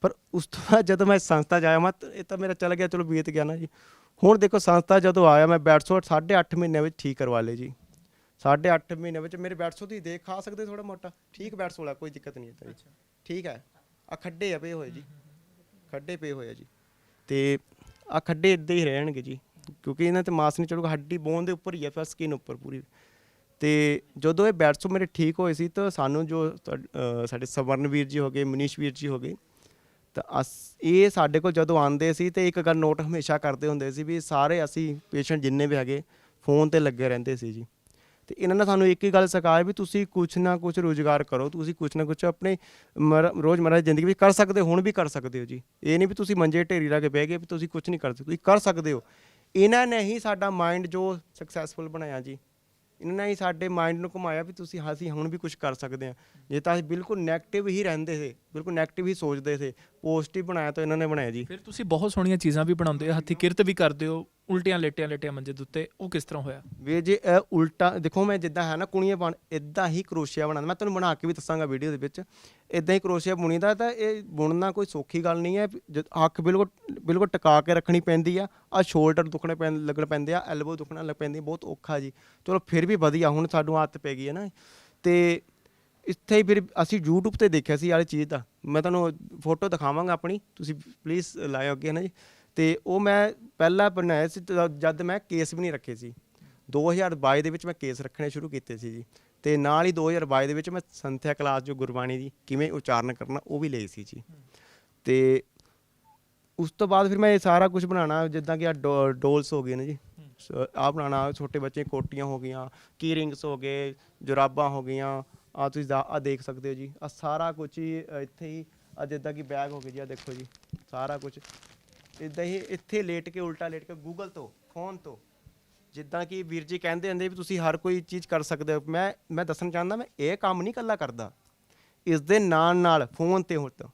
ਪਰ ਉਸ ਤੋਂ ਬਾਅਦ ਜਦੋਂ ਮੈਂ ਸੰਸਥਾ ਜਾਇਆ ਮੈਂ ਇਹ ਤਾਂ ਮੇਰਾ ਚੱਲ ਗਿਆ, ਚਲੋ ਬੀਤ ਗਿਆ ਨਾ ਜੀ। ਹੁਣ ਦੇਖੋ ਸੰਸਥਾ ਜਦੋਂ ਆਇਆ, ਮੈਂ ਬੈਡਸੋਟ 8.5 ਮਹੀਨੇ ਵਿੱਚ ਠੀਕ ਕਰਵਾ ਲਏ ਜੀ। 8.5 ਮਹੀਨੇ ਵਿੱਚ ਮੇਰੇ ਬੈਡਸੋ ਤੁਸੀਂ ਦੇਖ, ਖਾ ਸਕਦੇ ਥੋੜਾ ਮੋਟਾ। ਠੀਕ ਬੈਡਸੋਲ ਆ ਕੋਈ ਦਿੱਕਤ ਨਹੀਂ ਹੈ ਠੀਕ ਹੈ। ਆ ਖੱਡੇ ਆ, ਪਏ ਹੋਏ ਜੀ। ਖੱਡੇ ਪਏ ਹੋਏ ਆ ਜੀ। ਤੇ ਆ ਖੱਡੇ ਇੱਦਾਂ ਹੀ ਰਹਿਣਗੇ ਜੀ, ਕਿਉਂਕਿ ਇਹਨਾਂ ਤੇ ਮਾਸ ਨਹੀਂ ਚੜੂਗਾ, ਹੱਡੀ ਬੋਨ ਦੇ ਉੱਪਰ ਹੀ ਆ, ਫਿਰ ਸਕਿਨ ਉੱਪਰ ਪੂਰੀ। ਤੇ ਜਦੋਂ ਇਹ ਬੈਟਸੋ ਮੇਰੇ ਠੀਕ ਹੋਏ ਸੀ, ਤਾਂ ਸਾਨੂੰ ਜੋ ਤੁਹਾ- ਅਹ ਸਾਡੇ ਸਵਰਨ ਵੀਰ ਜੀ ਹੋ ਗਏ ਮਨੀਸ਼ ਵੀਰ ਜੀ ਹੋ ਗਏ, ਤਾਂ ਅਸ, ਇਹ ਸਾਡੇ ਕੋਲ ਜਦੋਂ ਆਉਂਦੇ ਸੀ, ਤੇ ਇੱਕ ਗੱਲ ਨੋਟ ਹਮੇਸ਼ਾ ਕਰਦੇ ਹੁੰਦੇ ਸੀ ਵੀ ਸਾਰੇ ਅਸੀਂ ਪੇਸ਼ੈਂਟ ਜਿੰਨੇ ਵੀ ਹੈਗੇ ਫੋਨ ਤੇ ਲੱਗੇ ਰਹਿੰਦੇ ਸੀ ਜੀ। ਤੇ ਇਹਨਾਂ ਨੇ ਸਾਨੂੰ ਇੱਕ ਹੀ ਗੱਲ ਸਿਖਾਇਆ ਵੀ ਤੁਸੀਂ ਕੁਛ ਨਾ ਕੁਛ ਰੋਜ਼ਗਾਰ ਕਰੋ, ਤੁਸੀਂ ਕੁਛ ਨਾ ਕੁਛ ਆਪਣੇ ਮਰ- ਰੋਜ਼ਮਰਰਾ ਦੀ ਜ਼ਿੰਦਗੀ ਵਿੱਚ ਕਰ ਸਕਦੇ ਹੋ, ਹੁਣ ਵੀ ਕਰ ਸਕਦੇ ਹੋ ਜੀ। ਇਹ ਨਹੀਂ ਵੀ ਤੁਸੀਂ ਮੰਜੇ ਢੇਰੀ ਲਾ ਕੇ ਬਹਿ ਗਏ ਵੀ ਤੁਸੀਂ ਕੁਛ ਨਹੀਂ ਕਰ ਸਕਦੇ, ਤੁਸੀਂ ਕਰ ਸਕਦੇ ਹੋ। ਇਹਨਾਂ ਨੇ ਹੀ ਸਾਡਾ ਮਾਈਂਡ ਜੋ ਸਕਸੈਸਫੁਲ ਬਣਾਇਆ ਜੀ। ਇਹਨਾਂ ਨੇ ਹੀ ਸਾਡੇ ਮਾਈਂਡ ਨੂੰ ਘੁਮਾਇਆ ਵੀ ਤੁਸੀਂ ਹਾਂ, ਅਸੀਂ ਹੁਣ ਵੀ ਕੁਝ ਕਰ ਸਕਦੇ ਹਾਂ। ਜੇ ਤਾਂ ਅਸੀਂ ਬਿਲਕੁਲ 네ਗੇਟਿਵ ਹੀ ਰਹਿੰਦੇ ਸੀ, ਬਿਲਕੁਲ 네ਗੇਟਿਵ ਹੀ ਸੋਚਦੇ ਸੀ। ਪੋਜ਼ਿਟਿਵ ਬਣਾਇਆ ਤਾਂ ਇਹਨਾਂ ਨੇ ਬਣਾਇਆ ਜੀ। ਫਿਰ ਤੁਸੀਂ ਬਹੁਤ ਸੋਹਣੀਆਂ ਚੀਜ਼ਾਂ ਵੀ ਬਣਾਉਂਦੇ ਹੋ, ਹੱਥੀ ਕਿਰਤ ਵੀ ਕਰਦੇ ਹੋ ਉਲਟੀਆਂ ਲੇਟੀਆਂ ਲੇਟੀਆਂ ਮੰਜੇ ਦੇ ਉੱਤੇ ਉਹ ਕਿਸ ਤਰ੍ਹਾਂ ਹੋਇਆ? ਵੀ ਜੇ, ਇਹ ਉਲਟਾ, ਦੇਖੋ ਮੈਂ ਜਿੱਦਾਂ ਹੈ ਨਾ, ਕੁਣੀਆਂ ਬਣ ਇਦਾਂ ਹੀ ਕਰੋਸ਼ੀਆ ਬਣਾਉਂਦਾ। ਮੈਂ ਤੁਹਾਨੂੰ ਬਣਾ ਕੇ ਵੀ ਦੱਸਾਂਗਾ ਵੀਡੀਓ ਦੇ ਵਿੱਚ। ਇਦਾਂ ਹੀ ਕਰੋਸ਼ੀਆ ਬੁਣੀਦਾ ਤਾਂ ਇਹ ਬੁਣਨਾ ਕੋਈ ਸੌਖੀ ਗੱਲ ਨਹੀਂ ਹੈ। ਜਦ ਅੱਖ ਬਿਲਕੁਲ ਬਿਲਕੁਲ ਟਿਕਾ ਕੇ ਰੱਖਣੀ ਪੈਂਦੀ ਆ। ਆ ਸ਼ੋਲਡਰ ਦੁਖਣੇ ਪੈਣ ਲੱਗਣ ਪੈਂਦੇ ਆ, ਐਲਬੋ ਦੁਖਣਾ ਲੱਗ ਪੈਂਦੀ, ਬਹੁਤ ਔਖਾ ਜੀ। ਚਲੋ ਫਿਰ ਵੀ ਵਧੀਆ, ਹੁਣ ਸਾਨੂੰ ਆਦਤ ਪੈ ਗਈ ਹੈ ਨਾ। ਤੇ ਇੱਥੇ ਹੀ ਫਿਰ ਅਸੀਂ YouTube ਤੇ ਦੇਖਿਆ ਸੀ ਵਾਲੀ ਚੀਜ਼ ਦਾ। ਮੈਂ ਤੁਹਾਨੂੰ ਫੋਟੋ ਦਿਖਾਵਾਂਗਾ ਆਪਣੀ। ਤੁਸੀਂ ਪਲੀਜ਼ ਲਾਇਓ ਅੱਗੇ ਨਾ ਜੀ। ਤੇ ਉਹ ਮੈਂ ਪਹਿਲਾਂ ਬਣਾਇਆ ਸੀ ਤਾਂ ਜਦ ਮੈਂ ਕੇਸ ਵੀ ਨਹੀਂ ਰੱਖੇ ਸੀ। 2022 ਦੇ ਵਿੱਚ ਮੈਂ ਕੇਸ ਰੱਖਣੇ ਸ਼ੁਰੂ ਕੀਤੇ ਸੀ ਜੀ। ਤੇ ਨਾਲ ਹੀ 2022 ਦੇ ਵਿੱਚ ਮੈਂ ਸੰਥਿਆ ਕਲਾਸ ਜੋ ਗੁਰਬਾਣੀ ਦੀ ਕਿਵੇਂ ਉਚਾਰਨ ਕਰਨਾ ਉਹ ਵੀ ਲਈ ਸੀ ਜੀ। ਤੇ ਉਸ ਤੋਂ ਬਾਅਦ ਫਿਰ ਮੈਂ ਇਹ ਸਾਰਾ ਕੁਝ ਬਣਾਉਣਾ ਜਿੱਦਾਂ ਕਿ ਆ ਡੋਲਸ ਹੋ ਗਏ ਨੇ ਜੀ। ਆ ਬਣਾਉਣਾ ਛੋਟੇ ਬੱਚੇ ਕੋਟੀਆਂ ਹੋ ਗਈਆਂ ਕੀ ਰਿੰਗਸ ਹੋ ਗਏ ਜੁਰਾਬਾਂ ਹੋ ਗਈਆਂ ਆ ਤੁਸੀਂ ਆ ਦੇਖ ਸਕਦੇ ਹੋ ਜੀ। ਆ ਸਾਰਾ ਕੁਝ ਹੀ ਅ, ਇੱਥੇ ਹੀ ਆ ਜਿੱਦਾਂ ਕਿ ਬੈਗ ਹੋ ਗਏ ਜੀ ਆ ਦੇਖੋ ਜੀ ਸਾਰਾ ਕੁਝ ਇਦਾਂ ਹੀ ਇੱਥੇ ਲੇਟ ਕੇ ਉਲਟਾ ਲੇਟ ਕੇ ਗੂਗਲ ਤੋਂ ਫੋਨ ਤੋਂ ਜਿੱਦਾਂ ਕਿ ਵੀਰ ਜੀ ਕਹਿੰਦੇ ਹੁੰਦੇ ਵੀ ਤੁਸੀਂ ਹਰ ਕੋਈ ਚੀਜ਼ ਕਰ ਸਕਦੇ ਹੋ। ਮੈਂ ਮੈਂ ਦੱਸਣਾ ਚਾਹੁੰਦਾ ਮੈਂ ਇਹ ਕੰਮ ਨਹੀਂ ਇਕੱਲਾ ਕਰਦਾ। ਇਸ ਦੇ ਨਾਲ ਨਾਲ ਫੋਨ ਤੇ ਹੁਣ ਹੁੰਦਾ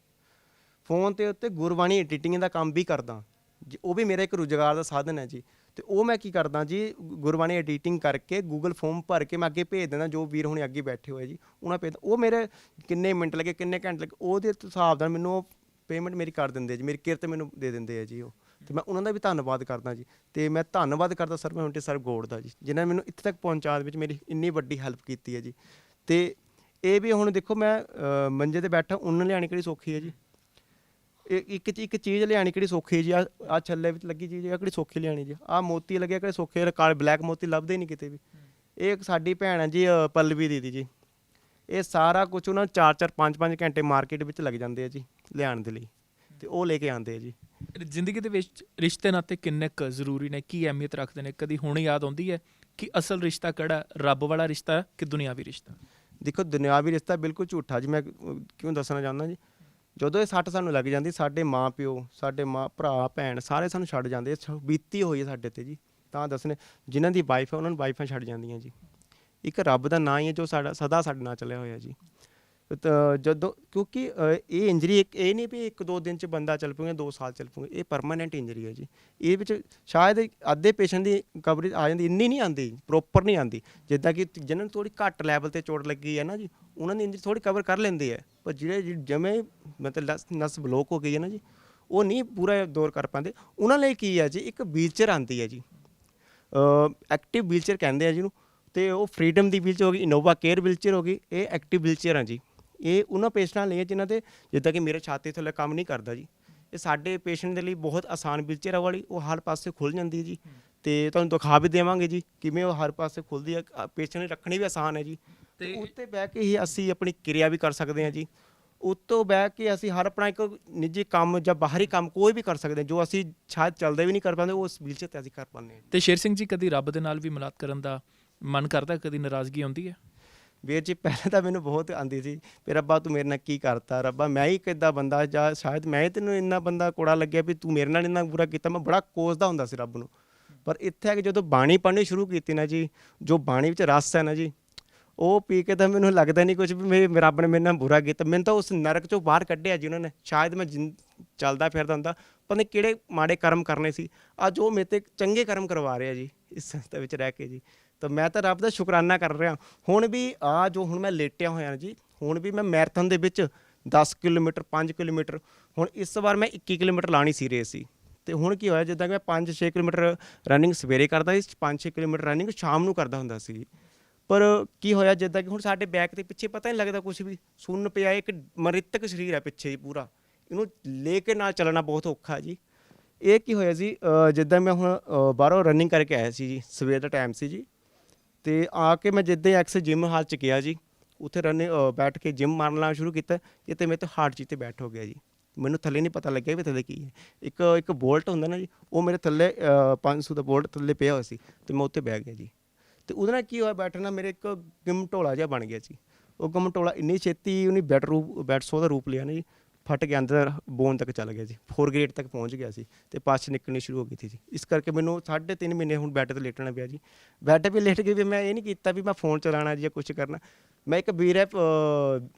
ਫੋਨ ਤੇ ਉੱਤੇ ਗੁਰਬਾਣੀ ਐਡੀਟਿੰਗ ਦਾ ਕੰਮ ਵੀ ਕਰਦਾ। ਜੀ, ਉਹ ਵੀ ਮੇਰਾ ਇੱਕ ਰੁਜ਼ਗਾਰ ਦਾ ਸਾਧਨ ਹੈ ਜੀ। ਤੇ ਉਹ ਮੈਂ ਕੀ ਕਰਦਾ ਜੀ ਗੁਰਬਾਣੀ ਐਡੀਟਿੰਗ ਕਰਕੇ ਗੂਗਲ ਫਾਰਮ ਭਰ ਕੇ ਮੈਂ ਅੱਗੇ ਭੇਜ ਦਿੰਦਾ ਜੋ ਵੀਰ ਹੁਣੇ ਅੱਗੇ ਬੈਠੇ ਹੋਏ ਜੀ। ਉਹਨਾਂ ਭੇਜ ਉਹ ਮੇਰੇ ਕਿੰਨੇ ਮਿੰਟ ਲੱਗੇ ਕਿੰਨੇ ਘੰਟੇ ਲੱਗੇ ਉਹਦੇ ਹਿਸਾਬ ਨਾਲ ਮੈਨੂੰ ਪੇਮੈਂਟ ਮੇਰੀ ਕਰ ਦਿੰਦੇ ਆ ਜੀ ਮੇਰੀ ਕਿਰਤ ਮੈਨੂੰ ਦੇ ਦਿੰਦੇ ਆ ਜੀ ਉਹ। ਤੇ ਮੈਂ ਉਹਨਾਂ ਦਾ ਵੀ ਧੰਨਵਾਦ ਕਰਦਾ ਜੀ। ਤੇ ਮੈਂ ਧੰਨਵਾਦ ਕਰਦਾ ਸਰ ਮੈਂ ਸਰ ਗੋੜ ਦਾ ਜੀ। ਜਿਨ੍ਹਾਂ ਨੇ ਮੈਨੂੰ ਇੱਥੇ ਤੱਕ ਪਹੁੰਚਾਉਣ ਵਿੱਚ ਮੇਰੀ ਇੰਨੀ ਵੱਡੀ ਹੈਲਪ ਕੀਤੀ ਹੈ ਜੀ। ਤੇ ਇਹ ਵੀ ਹੁਣ ਦੇਖੋ ਮੈਂ ਮੰਜੇ ਤੇ ਬੈਠਾ ਉੱਨ ਲਿਆਣੀ ਕਿਹੜੀ ਸੌਖੀ ਹੈ ਜੀ? ਇਹ ਇੱਕ ਚੀ- ਇੱਕ ਚੀਜ਼ ਲਿਆਣੀ ਕਿਹੜੀ ਸੌਖੀ ਹੈ ਜੀ? ਆ ਆ ਛੱਲੇ ਵਿੱਚ ਲੱਗੀ ਚੀਜ਼ ਆ ਕਿਹੜੀ ਸੌਖੀ ਲਿਆਣੀ ਜੀ? ਆ ਮੋਤੀ ਲੱਗਿਆ ਕਿਹੜੇ ਸੌਖੇ ਕਾਲ ਬਲੈਕ ਮੋਤੀ ਲੱਭਦੇ ਨਹੀਂ ਕਿਤੇ ਵੀ। ਇਹ ਇੱਕ ਸਾਡੀ ਭੈਣ ਹੈ ਜੀ ਅ, ਪੱਲਵੀ ਦੀਦੀ ਜੀ। ਇਹ ਸਾਰਾ ਕੁਝ ਉਹਨਾਂ 4-4 5-5 ਘੰਟੇ ਮਾਰਕੀਟ ਵਿੱਚ ਲੱਗ ਜਾਂਦੇ ਆ ਜੀ। ਲਿਆਉਣ ਦੇ ਲਈ। ਤੇ ਉਹ ਲੈ ਕੇ ਆਉਂਦੇ ਆ ਜੀ। ਜ਼ਿੰਦਗੀ ਦੇ ਵਿੱਚ ਰਿਸ਼ਤੇ ਨਾਤੇ ਕਿੰਨੇ ਕੁ ਜ਼ਰੂਰੀ ਨੇ ਕੀ ਅਹਿਮੀਅਤ ਰੱਖਦੇ ਨੇ? ਕਦੀ ਹੁਣ ਯਾਦ ਆਉਂਦੀ ਹੈ ਕਿ ਅਸਲ ਰਿਸ਼ਤਾ ਕਿਹੜਾ? ਰੱਬ ਵਾਲਾ ਰਿਸ਼ਤਾ ਕਿ ਦੁਨਿਆਵੀ ਰਿਸ਼ਤਾ? ਦੇਖੋ ਦੁਨਿਆਵੀ ਰਿਸ਼ਤਾ ਬਿਲਕੁਲ ਝੂਠਾ ਜੀ ਮੈਂ ਕਿਉਂ ਦੱਸਣਾ ਚਾਹੁੰਦਾ ਜੀ? ਜਦੋਂ ਇਹ ਸੱਟ ਸਾਨੂੰ ਲੱਗ ਜਾਂਦੀ ਸਾਡੇ ਮਾਂ ਪਿਓ ਸਾਡੇ ਮਾਂ ਭਰਾ ਭੈਣ ਸਾਰੇ ਸਾਨੂੰ ਛੱਡ ਜਾਂਦੇ ਬੀਤੀ ਹੋਈ ਹੈ ਸਾਡੇ ਤੇ ਜੀ। ਤਾਂ ਦੱਸਣੇ ਜਿਨ੍ਹਾਂ ਦੀ ਵਾਈਫ ਹੈ ਉਹਨਾਂ ਨੂੰ ਵਾਈਫਾਂ ਛੱਡ ਜਾਂਦੀਆਂ ਜੀ। ਇੱਕ ਰੱਬ ਦਾ ਨਾਂ ਹੀ ਹੈ ਜੋ ਸਾਡਾ ਸਦਾ ਸਾਡੇ ਨਾਲ ਚੱਲਿਆ ਹੋਇਆ ਜੀ। ਜਦੋਂ, ਕਿਉਂਕਿ ਇਹ ਇੰਜਰੀ ਇੱਕ, ਇਹ ਨਹੀਂ ਵੀ ਇੱਕ ਦੋ ਦਿਨ ਚ ਬੰਦਾ ਚੱਲ ਪਊਗਾ ਦੋ ਸਾਲ ਚੱਲ ਪਊਗਾ, ਇਹ ਪਰਮਾਨੈਂਟ ਇੰਜਰੀ ਹੈ ਜੀ। ਇਹ ਵਿੱਚ ਸ਼ਾਇਦ ਅੱਧੇ ਪੇਸ਼ੈਂਟ ਦੀ ਕਵਰੇਜ ਆ ਜਾਂਦੀ, ਇੰਨੀ ਨਹੀਂ ਆਉਂਦੀ ਪ੍ਰੋਪਰ ਨਹੀਂ ਆਉਂਦੀ। ਜਿੱਦਾਂ ਕਿ ਜਿਨ੍ਹਾਂ ਨੂੰ ਥੋੜੀ ਘੱਟ ਲੈਵਲ ਤੇ ਚੋਟ ਲੱਗੀ ਹੈ ਨਾ ਜੀ, ਉਹਨਾਂ ਦੀ ਇੰਜਰੀ ਥੋੜੀ ਕਵਰ ਕਰ ਲੈਂਦੇ ਹੈ। ਪਰ ਜਿਹੜੇ ਜਿਹੜੇ ਜਮੇ ਮਤਲਬ ਲਸ- ਨਸ ਬਲੋਕ ਹੋ ਗਈ ਹੈ ਨਾ ਜੀ, ਉਹ ਨਹੀਂ ਪੂਰਾ ਦੌਰ ਕਰ ਪਾਉਂਦੇ। ਉਹਨਾਂ ਲਈ ਕੀ ਹੈ ਜੀ, ਇੱਕ ਵੀਲਚੇਅਰ ਆਉਂਦੀ ਹੈ ਜੀ। ਐਕਟਿਵ ਵੀਲਚੇਅਰ ਕਹਿੰਦੇ ਆ ਜਿਹਨੂੰ, ਤੇ ਉਹ ਫਰੀडम ਦੀ ਵੀਲਚੇਅਰ ਹੋ ਗਈ ਇਨੋਵਾ ਕੇਅਰ ਵੀਲਚੇਅਰ ਹੋ ਗਈ, ਇਹ ਐਕਟਿਵ ਵੀਲਚੇਅਰ ਆ ਜੀ। ਇਹ ਉਹਨਾਂ ਪੇਸ਼ੈਂਟਾਂ ਲਈ ਹੈ ਜਿਨ੍ਹਾਂ ਦੇ ਜਿੱਦਾਂ ਕਿ ਮੇਰੇ ਛਾਤੀ ਥੱਲੇ ਕੰਮ ਨਹੀਂ ਕਰਦਾ ਜੀ। ਇਹ ਸਾਡੇ ਪੇਸ਼ੈਂਟ ਦੇ ਲਈ ਬਹੁਤ ਆਸਾਨ ਵੀਲਚੇਅਰ ਵਾਲੀ ਉਹ ਹਰ ਪਾਸੇ ਖੁੱਲ ਜਾਂਦੀ ਹੈ ਜੀ। ਤੇ ਤੁਹਾਨੂੰ ਦਿਖਾ ਵੀ ਦੇਵਾਂਗੇ ਜੀ ਕਿਵੇਂ ਉਹ ਹਰ ਪਾਸੇ ਖੁੱਲਦੀ ਹੈ। ਪੇਸ਼ੈਂਟ ਰੱਖਣੀ ਵੀ ਆਸਾਨ ਹੈ ਜੀ। ਤੇ ਉੱਤੇ ਬਹਿ ਕੇ ਹੀ ਅਸੀਂ ਆਪਣੀ ਕਿਰਿਆ ਵੀ ਕਰ ਸਕਦੇ ਹਾਂ ਜੀ। ਉੱਤੋਂ ਬਹਿ ਕੇ ਅਸੀਂ ਹਰ ਆਪਣਾ ਇੱਕ ਨਿੱਜੀ ਕੰਮ ਜਾਂ ਬਾਹਰੀ ਕੰਮ ਕੋਈ ਵੀ ਕਰ ਸਕਦੇ ਹਾਂ। ਜੋ ਅਸੀਂ ਸ਼ਾਇਦ ਚੱਲਦੇ ਵੀ ਨਹੀਂ ਕਰ ਪਾਉਂਦੇ ਉਹ ਉਸ ਵੀਲਚੇਅਰ ਤੇ ਅਸੀਂ ਕਰ ਪਾਉਂਦੇ ਹਾਂ ਤੇ ਸ਼ੇਰ ਸਿੰਘ ਜੀ ਕਦੀ ਰੱਬ ਦੇ ਨਾਲ ਵੀ ਮੁਲਾਕਾਤ ਕਰਨ ਦਾ ਮਨ ਕਰਦਾ? ਕਦੀ ਨਾਰਾਜ਼ਗੀ ਆਉਂਦੀ ਹੈ? ਵੀਰ ਜੀ, ਪਹਿਲਾਂ ਤਾਂ ਮੈਨੂੰ ਬਹੁਤ ਆਂਦੀ ਸੀ ਵੀ ਰੱਬਾ ਤੂੰ ਮੇਰੇ ਨਾਲ ਕੀ ਕਰਤਾ, ਰੱਬਾ ਮੈਂ ਹੀ ਕਿੱਦਾਂ ਬੰਦਾ ਜਾਂ ਸ਼ਾਇਦ ਮੈਂ ਹੀ ਤੈਨੂੰ ਇੰਨਾ ਬੰਦਾ ਕੋੜਾ ਲੱਗਿਆ ਵੀ ਤੂੰ ਮੇਰੇ ਨਾਲ ਇੰਨਾ ਬੁਰਾ ਕੀਤਾ, ਮੈਂ ਬੜਾ ਕੋਸਦਾ ਹੁੰਦਾ ਸੀ ਰੱਬ ਨੂੰ। ਪਰ ਇੱਥੇ ਆ ਕੇ ਜਦੋਂ ਬਾਣੀ ਪੜ੍ਹਨੀ ਸ਼ੁਰੂ ਕੀਤੀ ਨਾ ਜੀ, ਜੋ ਬਾਣੀ ਵਿੱਚ ਰਸ ਹੈ ਨਾ ਜੀ, ਉਹ ਪੀ ਕੇ ਤਾਂ ਮੈਨੂੰ ਲੱਗਦਾ ਨਹੀਂ ਕੁਝ ਵੀ ਮੇਰੇ ਰੱਬ ਨੇ ਮੇਰੇ ਨਾਲ ਬੁਰਾ ਕੀਤਾ। ਮੈਨੂੰ ਤਾਂ ਉਸ ਨਰਕ ਚੋਂ ਬਾਹਰ ਕੱਢਿਆ ਜੀ ਉਹਨਾਂ ਨੇ, ਸ਼ਾਇਦ ਮੈਂ ਜਿੰਦ- ਚੱਲਦਾ ਫਿਰਦਾ ਹੁੰਦਾ, ਪਤਾ ਕਿਹੜੇ ਮਾੜੇ ਕਰਮ ਕਰਨੇ ਸੀ। ਅੱਜ ਉਹ ਮੇਰੇ ਤੇ ਚੰਗੇ ਕਰਮ ਕਰਵਾ ਰਿਹਾ ਜੀ, ਇਸ ਸੰਸਥਾ ਵਿੱਚ ਰਹਿ ਕੇ ਜੀ। ਤਾਂ ਮੈਂ ਤਾਂ ਰੱਬ ਦਾ ਸ਼ੁਕਰਾਨਾ ਕਰ ਰਿਹਾ। ਹੁਣ ਵੀ ਆ ਜੋ ਹੁਣ ਮੈਂ ਲੇਟਿਆ ਹੋਇਆ ਜੀ, ਹੁਣ ਵੀ ਮੈਂ ਮੈਰਾਥਨ ਦੇ ਵਿੱਚ 10 ਕਿਲੋਮੀਟਰ 5 ਕਿਲੋਮੀਟਰ, ਹੁਣ ਇਸ ਵਾਰ ਮੈਂ 21 ਕਿਲੋਮੀਟਰ ਲਾਣੀ ਸੀ ਰੇਸ ਸੀ। ਤੇ ਹੁਣ ਕੀ ਹੋਇਆ, ਜਿੱਦਾਂ ਕਿ ਮੈਂ 5-6 ਕਿਲੋਮੀਟਰ ਰਨਿੰਗ ਸਵੇਰੇ ਕਰਦਾ ਸੀ 5-6 ਕਿਲੋਮੀਟਰ ਰਨਿੰਗ ਸ਼ਾਮ ਨੂੰ ਕਰਦਾ ਹੁੰਦਾ ਸੀ। ਪਰ ਕੀ ਹੋਇਆ, ਜਿੱਦਾਂ ਕਿ ਹੁਣ ਸਾਡੇ ਬੈਕ ਦੇ ਪਿੱਛੇ ਪਤਾ ਨਹੀਂ ਲੱਗਦਾ ਕੁਝ ਵੀ, ਸੁੰਨ ਪਿਆ, ਇੱਕ ਮ੍ਰਿਤਕ ਸਰੀਰ ਹੈ ਪਿੱਛੇ ਹੀ ਪੂਰਾ। ਇਹਨੂੰ ਲੈ ਕੇ ਨਾਲ ਚੱਲਣਾ ਬਹੁਤ ਔਖਾ ਜੀ। ਇਹ ਕੀ ਹੋਇਆ ਜੀ ਜਿੱਦਾਂ ਮੈਂ ਹੁਣ ਬਾਹਰੋਂ ਰਨਿੰਗ ਕਰਕੇ ਆਇਆ ਸੀ ਜੀ, ਸਵੇਰ ਦਾ ਟਾਈਮ ਸੀ ਜੀ। ਤੇ ਆ ਕੇ ਮੈਂ ਜਿੱਦਾਂ ਐਕਸ ਜਿਮ ਹਾਲ ਚ ਗਿਆ ਜੀ ਉੱਥੇ ਰਨਿੰਗ ਬੈਠ ਕੇ ਜਿਮ ਮਾਰਨਾ ਸ਼ੁਰੂ ਕੀਤਾ ਇਹ ਤੇ ਮੇਰੇ ਤੇ ਹਾਰਟ ਜੀ ਤੇ ਬੈਠ ਹੋ ਗਿਆ ਜੀ। ਮੈਨੂੰ ਥੱਲੇ ਨਹੀਂ ਪਤਾ ਲੱਗਿਆ ਵੀ ਥੱਲੇ ਕੀ ਹੈ। ਇੱਕ ਇੱਕ ਬੋਲਟ ਹੁੰਦਾ ਨਾ ਜੀ ਉਹ ਮੇਰੇ ਥੱਲੇ ਅ, 500 ਦਾ ਬੋਲਟ ਥੱਲੇ ਪਿਆ ਹੋਇਆ ਸੀ ਤੇ ਮੈਂ ਉੱਤੇ ਬਹਿ ਗਿਆ ਜੀ। ਤੇ ਉਹਦੇ ਨਾਲ ਕੀ ਹੋਇਆ ਬੈਠਣਾ ਮੇਰੇ ਇੱਕ ਗਮਟੋਲਾ ਜਿਹਾ ਬਣ ਗਿਆ ਸੀ ਉਹ ਗਮਟੋਲਾ ਇੰਨੀ ਛੇਤੀ ਉਹਨੇ ਬੈਟ ਰੂਪ ਬੈਟ ਸੋ ਦਾ ਰੂਪ ਲਿਆ ਨਾ ਜੀ। ਫਟ ਕੇ ਅੰਦਰ ਬੋਨ ਤੱਕ ਚਲਾ ਗਿਆ ਜੀ 4 ਗ੍ਰੇਡ ਤੱਕ ਪਹੁੰਚ ਗਿਆ ਸੀ ਤੇ ਪਾਸ ਨਿਕਲਣੀ ਸ਼ੁਰੂ ਹੋ ਗਈ ਸੀ ਜੀ। ਇਸ ਕਰਕੇ ਮੈਨੂੰ 3.5 ਮਹੀਨੇ ਹੁਣ ਬੈੱਡ ਤੇ ਲੇਟਣਾ ਪਿਆ ਜੀ। ਬੈੱਡ 'ਤੇ ਲੇਟ ਕੇ ਵੀ ਮੈਂ ਇਹ ਨਹੀਂ ਕੀਤਾ ਵੀ ਮੈਂ ਫੋਨ ਚਲਾਣਾ ਜੀ ਜਾਂ ਕੁਝ ਕਰਨਾ। ਮੈਂ ਇੱਕ ਵੀਰ ਹੈ ਅਹ,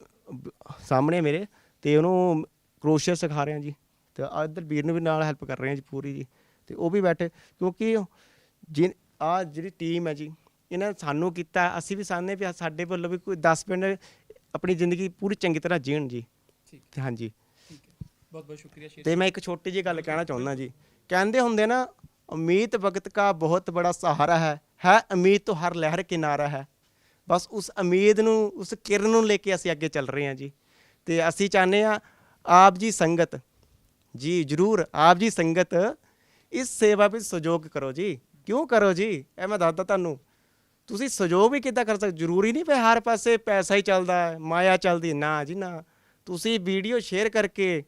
ਸਾਹਮਣੇ ਮੇਰੇ ਤੇ ਉਹਨੂੰ ਕਰੋਸ਼ੀਆ ਸਿਖਾ ਰਿਹਾ ਜੀ ਤੇ ਆਹ ਇੱਧਰ ਵੀਰ ਨੂੰ ਵੀ ਨਾਲ ਹੈਲਪ ਕਰ ਰਹੇ ਹਾਂ ਜੀ ਪੂਰੀ ਜੀ ਤੇ ਉਹ ਵੀ ਬੈਠੇ ਕਿਉਂਕਿ ਜਿ ਆ ਜਿਹੜੀ ਟੀਮ ਹੈ ਜੀ ਇਹਨਾਂ ਸਾਨੂੰ ਕੀਤਾ ਅਸੀਂ ਵੀ ਸਾਹਨੇ ਵੀ ਸਾਡੇ ਵੱਲੋਂ ਵੀ ਕੋਈ 10 ਪਿੰਡ ਆਪਣੀ ਜ਼ਿੰਦਗੀ ਪੂਰੀ ਚੰਗੀ ਤਰ੍ਹਾਂ ਜੀਣ ਜੀ। ਤੇ ਹਾਂਜੀ। ਠੀਕ ਹੈ। ਬਹੁਤ ਬਹੁਤ ਸ਼ੁਕਰੀਆ ਸ਼ੇਰ ਤੇ ਮੈਂ ਇੱਕ ਛੋਟੀ ਜਿਹੀ ਗੱਲ ਕਹਿਣਾ ਚਾਹੁੰਦਾ ਜੀ। ਕਹਿੰਦੇ ਹੁੰਦੇ ਨਾ ਉਮੀਦ ਵਕਤ का ਬਹੁਤ ਬੜਾ ਸਹਾਰਾ ਹੈ ਹੈ ਉਮੀਦ ਤੋਂ ਹਰ ਲਹਿਰ ਕਿਨਾਰਾ ਹੈ। ਬਸ ਉਸ ਉਮੀਦ ਨੂੰ ਉਸ ਕਿਰਨ ਨੂੰ ਲੈ ਕੇ ਅਸੀਂ ਅੱਗੇ ਚੱਲ ਰਹੇ ਹਾਂ ਜੀ। ਤੇ ਅਸੀਂ ਚਾਹੁੰਦੇ ਆ ਆਪ ਜੀ ਸੰਗਤ ਜੀ ਜਰੂਰ ਆਪ ਜੀ ਸੰਗਤ ਇਸ ਸੇਵਾ ਵਿੱਚ ਸਹਿਯੋਗ ਕਰੋ ਜੀ। ਕਿਉਂ ਕਰੋ ਜੀ? ਇਹ ਮੈਂ ਦੱਸਦਾ ਤੁਹਾਨੂੰ। ਤੁਸੀਂ ਸਹਿਯੋਗ ਵੀ ਕਿੱਦਾਂ ਕਰ ਸਕਦੇ? ਜ਼ਰੂਰੀ ਨਹੀਂ ਵੀ ਹਰ ਪਾਸੇ ਪੈਸਾ ਹੀ ਚੱਲਦਾ ਹੈ ਮਾਇਆ ਚੱਲਦੀ। ਨਾ ਜੀ ਨਾ। ਤੁਸੀਂ ਵੀਡੀਓ ਸ਼ੇਅਰ ਕਰਕੇ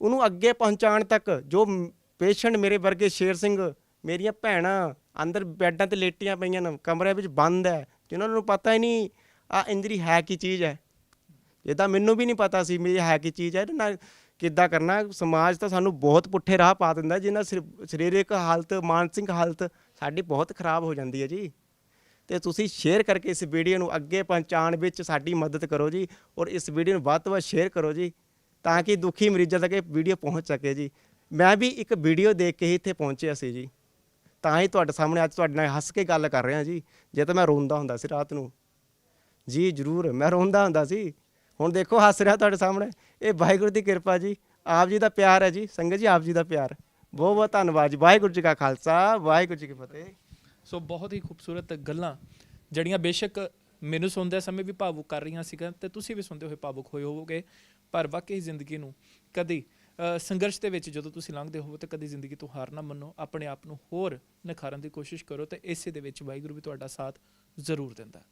ਉਹਨੂੰ ਅੱਗੇ ਪਹੁੰਚਾਉਣ ਤੱਕ ਜੋ ਪੇਸ਼ੈਂਟ ਮੇਰੇ ਵਰਗੇ ਸ਼ੇਰ ਸਿੰਘ, ਮੇਰੀਆਂ ਭੈਣਾਂ ਅੰਦਰ ਬੈੱਡਾਂ ਤੇ ਲੇਟੀਆਂ ਪਈਆਂ ਨੇ ਕਮਰੇ ਵਿੱਚ ਬੰਦ ਹੈ, ਜਿਨ੍ਹਾਂ ਨੂੰ ਪਤਾ ਹੀ ਨਹੀਂ ਆ ਇੰਜਰੀ ਹੈ ਕੀ ਚੀਜ਼ ਹੈ। ਜਿੱਦਾਂ ਮੈਨੂੰ ਵੀ ਨਹੀਂ ਪਤਾ ਸੀ ਮੇਰੀ ਹੈ ਕੀ ਚੀਜ਼ ਹੈ ਨਾ ਕਿੱਦਾਂ ਕਰਨਾ, ਸਮਾਜ ਤਾਂ ਸਾਨੂੰ ਬਹੁਤ ਪੁੱਠੇ ਰਾਹ ਪਾ ਦਿੰਦਾ ਜਿਹਨਾਂ ਸਰੀਰਕ ਹਾਲਤ, ਮਾਨਸਿਕ ਹਾਲਤ ਸਾਡੀ ਬਹੁਤ ਖਰਾਬ ਹੋ ਜਾਂਦੀ ਹੈ ਜੀ। ਤੇ ਤੁਸੀਂ ਸ਼ੇਅਰ ਕਰਕੇ ਇਸ ਵੀਡੀਓ ਨੂੰ ਅੱਗੇ ਪਹੁੰਚਾਉਣ ਵਿੱਚ ਸਾਡੀ ਮਦਦ ਕਰੋ ਜੀ ਔਰ ਇਸ ਵੀਡੀਓ ਨੂੰ ਵੱਧ ਤੋਂ ਵੱਧ ਸ਼ੇਅਰ ਕਰੋ ਜੀ ਤਾਂ ਕਿ ਦੁਖੀ ਮਰੀਜ਼ਾਂ ਤੱਕ ਇਹ ਵੀਡੀਓ ਪਹੁੰਚ ਸਕੇ ਜੀ। ਮੈਂ ਵੀ ਇੱਕ ਵੀਡੀਓ ਦੇਖ ਕੇ ਹੀ ਇੱਥੇ ਪਹੁੰਚਿਆ ਸੀ ਜੀ। ਤਾਂ ਹੀ ਤੁਹਾਡੇ ਸਾਹਮਣੇ ਅੱਜ ਤੁਹਾਡੇ ਨਾਲ ਹੱਸ ਕੇ ਗੱਲ ਕਰ ਰਿਹਾ ਜੀ। ਜੇ ਤਾਂ ਮੈਂ ਰੋਂਦਾ ਹੁੰਦਾ ਸੀ ਰਾਤ ਨੂੰ। ਜੀ ਜ਼ਰੂਰ, ਮੈਂ ਰੋਂਦਾ ਹੁੰਦਾ ਸੀ। ਹੁਣ ਦੇਖੋ ਹੱਸ ਰਿਹਾ ਤੁਹਾਡੇ ਸਾਹਮਣੇ। ਇਹ ਵਾਹਿਗੁਰੂ ਦੀ ਕਿਰਪਾ ਜੀ। ਆਪ ਜੀ ਦਾ ਪਿਆਰ ਹੈ ਜੀ। ਸੰਗਤ ਜੀ, ਆਪ ਜੀ ਦਾ ਪਿਆਰ। ਬਹੁਤ ਬਹੁਤ ਧੰਨਵਾਦ ਜੀ। ਵਾਹਿਗੁਰੂ ਜੀ ਕਾ ਖਾਲਸਾ, ਵਾਹਿਗੁਰੂ ਜੀ ਕੀ ਫਤਿਹ। ਸੋ ਬਹੁਤ ਹੀ ਖੂਬਸੂਰਤ ਗੱਲਾਂ ਜਿਹੜੀਆਂ ਬੇਸ਼ੱਕ ਮੈਨੂੰ ਸੁਣਦੇ ਸਮੇਂ ਵੀ ਭਾਵੁਕ ਕਰ ਰਹੀਆਂ ਸੀਗੀਆਂ ਤੇ ਤੁਸੀਂ ਵੀ ਸੁਣਦੇ ਹੋਏ ਭਾਵੁਕ ਹੋਏ ਹੋਵੋਗੇ ਪਰ ਵਾਕਈ ਜ਼ਿੰਦਗੀ ਨੂੰ ਕਦੀ ਅ, ਸੰਘਰਸ਼ ਦੇ ਵਿੱਚ ਜਦੋਂ ਤੁਸੀਂ ਲੰਘਦੇ ਹੋਵੋ ਤਾਂ ਕਦੀ ਜ਼ਿੰਦਗੀ ਤੋਂ ਹਾਰ ਨਾ ਮੰਨੋ ਆਪਣੇ ਆਪ ਨੂੰ ਹੋਰ ਨਿਖਾਰਨ ਦੀ ਕੋਸ਼ਿਸ਼ ਕਰੋ ਤੇ ਇਸੇ ਦੇ ਵਿੱਚ ਵਾਹਿਗੁਰੂ ਵੀ ਤੁਹਾਡਾ ਸਾਥ ਜ਼ਰੂਰ ਦਿੰਦਾ। ਹੈ